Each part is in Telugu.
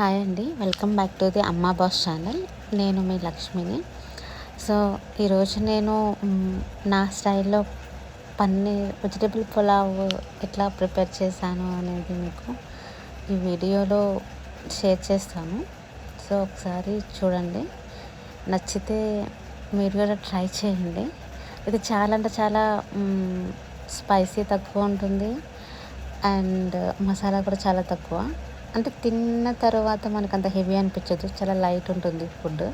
హాయ్ అండి. Welcome back to the Amma boss channel. నేను మీ లక్ష్మిని. సో ఈరోజు నేను నా స్టైల్లో పన్నీర్ వెజిటేబుల్ పులావ్ ఎట్లా ప్రిపేర్ చేశాను అనేది మీకు ఈ వీడియోలో షేర్ చేస్తాను. సో ఒకసారి చూడండి. నచ్చితే మీరు కూడా ట్రై చేయండి. ఇది చాలా అంటే చాలా స్పైసీ తక్కువ ఉంటుంది. అండ్ మసాలా కూడా చాలా తక్కువ. అంటే తిన్న తర్వాత మనకు అంత హెవీ అనిపించదు. చాలా లైట్ ఉంటుంది ఫుడ్.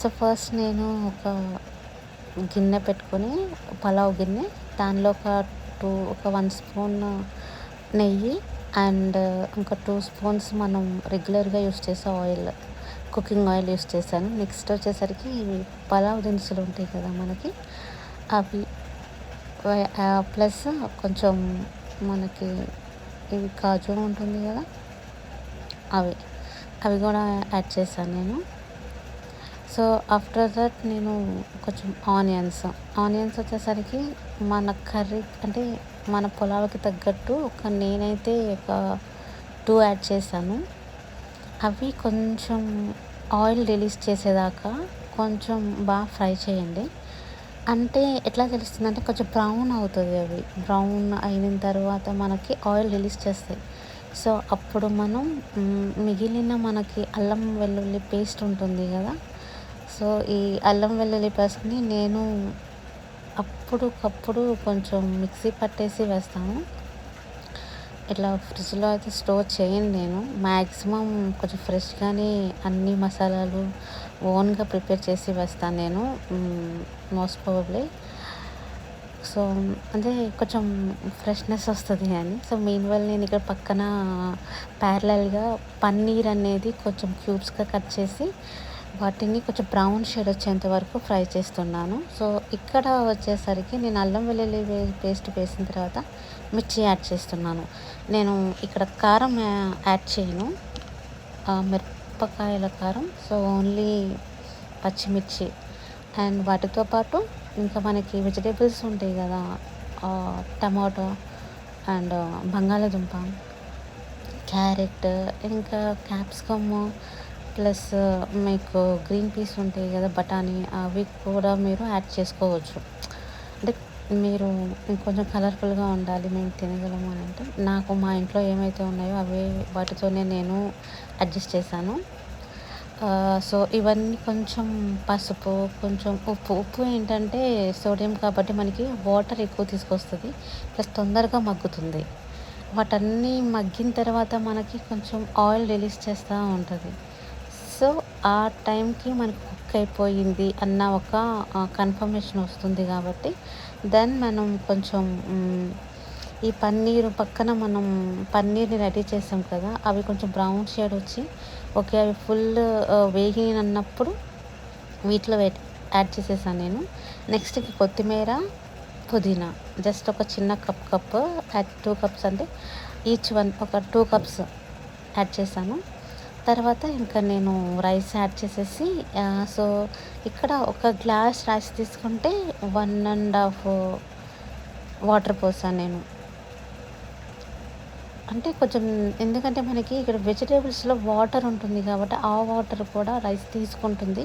సో ఫస్ట్ నేను ఒక గిన్నె పెట్టుకొని పలావ్ గిన్నె దానిలో ఒక టూ ఒక వన్ స్పూన్ నెయ్యి అండ్ ఇంకా టూ స్పూన్స్ మనం రెగ్యులర్గా యూస్ చేసే ఆయిల్ కుకింగ్ ఆయిల్ యూస్ చేశాను. నెక్స్ట్ వచ్చేసరికి పలావ్ దినుసులు ఉంటాయి కదా మనకి అవి ప్లస్ కొంచెం మనకి ఇవి కాజు ఉంటుంది కదా అవి అవి కూడా యాడ్ చేశాను నేను. సో ఆఫ్టర్ దట్ నేను కొంచెం ఆనియన్స్ ఆనియన్స్ వచ్చేసరికి మన కర్రీ అంటే మన పొలాలకి తగ్గట్టు ఒక నేనైతే ఒక టూ యాడ్ చేశాను. అవి కొంచెం ఆయిల్ రిలీజ్ చేసేదాకా కొంచెం బాగా ఫ్రై చేయండి. అంటే ఎట్లా తెలుస్తుంది అంటే కొంచెం బ్రౌన్ అవుతుంది అవి. బ్రౌన్ అయిన తర్వాత మనకి ఆయిల్ రిలీజ్ చేస్తాయి. సో అప్పుడు మనం మిగిలిన మనకి అల్లం వెల్లుల్లి పేస్ట్ ఉంటుంది కదా. సో ఈ అల్లం వెల్లుల్లి పేస్ట్ని నేను అప్పుడుకప్పుడు కొంచెం మిక్సీ పట్టేసి వేస్తాను. ఇట్లా ఫ్రిడ్జ్లో అయితే స్టోర్ చేయను నేను. మ్యాక్సిమం కొంచెం ఫ్రెష్గానే అన్ని మసాలాలు ఓన్గా ప్రిపేర్ చేసి వేస్తాను నేను మోస్ట్ ప్రాబబ్లీ. సో అంటే కొంచెం ఫ్రెష్నెస్ వస్తుంది అని సో మెయిన్ వల్ల నేను ఇక్కడ పక్కన ప్యారలల్గా పన్నీర్ అనేది కొంచెం క్యూబ్స్గా కట్ చేసి వాటిని కొంచెం బ్రౌన్ షేడ్ వచ్చేంత వరకు ఫ్రై చేస్తున్నాను. సో ఇక్కడ వచ్చేసరికి నేను అల్లం వెల్లుల్లి పేస్ట్ వేసిన తర్వాత మిర్చి యాడ్ చేస్తున్నాను. నేను ఇక్కడ కారం యాడ్ చేయను. మిరపకాయల కారం సో ఓన్లీ పచ్చిమిర్చి. అండ్ వాటితో పాటు ఇంకా మనకి వెజిటేబుల్స్ ఉంటాయి కదా టమాటో అండ్ బంగాళాదుంప క్యారెట్ ఇంకా క్యాప్సికమ్ ప్లస్ మీకు గ్రీన్ పీస్ ఉంటాయి కదా బఠానీ అవి కూడా మీరు యాడ్ చేసుకోవచ్చు. అంటే మీరు కొంచెం కలర్ఫుల్గా ఉండాలి మేము తినగలము అని అంటే నాకు మా ఇంట్లో ఏమైతే ఉన్నాయో అవి వాటితోనే నేను అడ్జస్ట్ చేశాను. సో ఇవన్నీ కొంచెం పసుపు కొంచెం ఉప్పు. ఉప్పు ఏంటంటే సోడియం కాబట్టి మనకి వాటర్ ఎక్కువ తీసుకొస్తుంది. ప్లస్ తొందరగా మగ్గుతుంది. వాటన్నీ మగ్గిన తర్వాత మనకి కొంచెం ఆయిల్ రిలీజ్ చేస్తూ ఉంటుంది. సో ఆ టైంకి మనకు కుక్ అయిపోయింది అన్న ఒక కన్ఫర్మేషన్ వస్తుంది కాబట్టి దెన్ మనం కొంచెం ఈ పన్నీరు పక్కన మనం పన్నీర్ని రెడీ చేసాం కదా అవి కొంచెం బ్రౌన్ షేడ్ వచ్చి ఓకే అవి ఫుల్ వేగినప్పుడు వీటిలో వే- యాడ్ చేసేసాను నేను. నెక్స్ట్ కొత్తిమీర పుదీనా జస్ట్ ఒక చిన్న cup cup add two cups అంటే ఈచ్ వన్ ఒక టూ కప్స్ యాడ్ చేశాను తర్వాత ఇంకా నేను రైస్ యాడ్ చేసేసి సో ఇక్కడ ఒక గ్లాస్ రైస్ తీసుకుంటే వన్ అండ్ హాఫ్ వాటర్ పోసాను నేను. అంటే కొంచెం ఎందుకంటే మనకి ఇక్కడ వెజిటేబుల్స్లో వాటర్ ఉంటుంది కాబట్టి ఆ వాటర్ కూడా రైస్ తీసుకుంటుంది.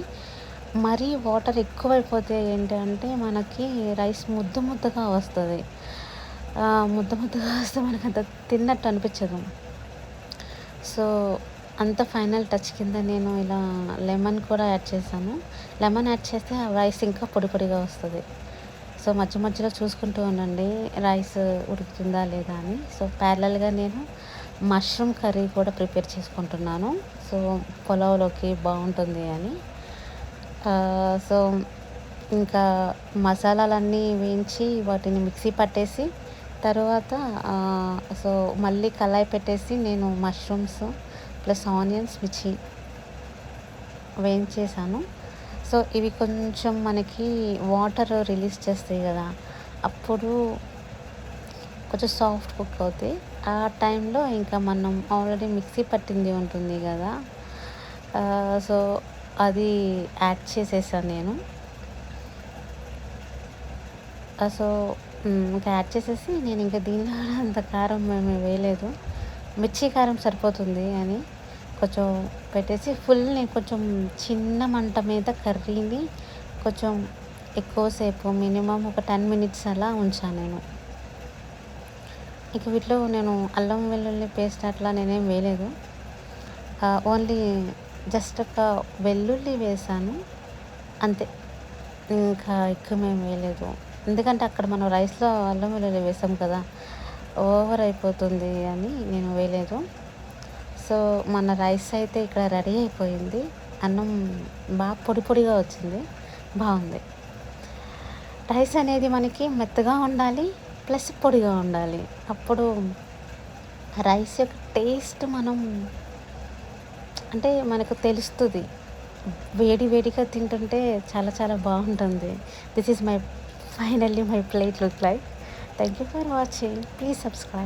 మరీ వాటర్ ఎక్కువైపోతే ఏంటంటే మనకి రైస్ ముద్ద ముద్దగా వస్తుంది. ముద్ద ముద్దగా వస్తే మనకు అంత తిన్నట్టు అనిపించదు. సో అంత ఫైనల్ టచ్ కింద నేను ఇలా లెమన్ కూడా యాడ్ చేశాను. లెమన్ యాడ్ చేస్తే ఆ రైస్ ఇంకా పొడి పొడిగా వస్తుంది. సో మధ్య మధ్యలో చూసుకుంటూ ఉండండి రైస్ ఉడుకుతుందా లేదా అని. సో ప్యారలల్గా నేను మష్రూమ్ కర్రీ కూడా ప్రిపేర్ చేసుకుంటున్నాను. సో పొలావులోకి బాగుంటుంది అని. సో ఇంకా మసాలాలన్నీ వేయించి వాటిని మిక్సీ పట్టేసి తర్వాత సో మళ్ళీ కళాయి పెట్టేసి నేను మష్రూమ్స్ ప్లస్ ఆనియన్స్ మిర్చి వేయించేసాను. సో ఇవి కొంచెం మనకి వాటర్ రిలీజ్ చేస్తాయి కదా అప్పుడు కొంచెం సాఫ్ట్ కుక్ అవుతాయి. ఆ టైంలో ఇంకా మనం ఆల్రెడీ మిక్సీ పట్టింది ఉంటుంది కదా సో అది యాడ్ చేసేసాను నేను. సో ఇంకా యాడ్ చేసేసి నేను ఇంకా దీనిలో అంత కారం మేము వేయలేదు. మిర్చి కారం సరిపోతుంది అని కొంచెం పెట్టేసి ఫుల్ నేను కొంచెం చిన్న మంట మీద కర్రీని కొంచెం ఎక్కువసేపు మినిమం ఒక టెన్ మినిట్స్ అలా ఉంచాను నేను. ఇక వీటిలో నేను అల్లం వెల్లుల్లి పేస్ట్ అట్లా నేనేం వేయలేదు. ఓన్లీ జస్ట్ ఒక వెల్లుల్లి వేసాను. అంతే. ఇంకా ఎక్కువ మేము వేయలేదు. ఎందుకంటే అక్కడ మనం రైస్లో అల్లం వెల్లుల్లి వేసాం కదా ఓవర్ అయిపోతుంది అని నేను వేయలేదు. సో మన రైస్ అయితే ఇక్కడ రెడీ అయిపోయింది. అన్నం బాగా పొడి పొడిగా వచ్చింది. బాగుంది. రైస్ అనేది మనకి మెత్తగా ఉండాలి ప్లస్ పొడిగా ఉండాలి. అప్పుడు రైస్ యొక్క టేస్ట్ మనం అంటే మనకు తెలుస్తుంది. వేడి వేడిగా తింటుంటే చాలా చాలా బాగుంటుంది. This is my finally my plate look like thank you for watching please subscribe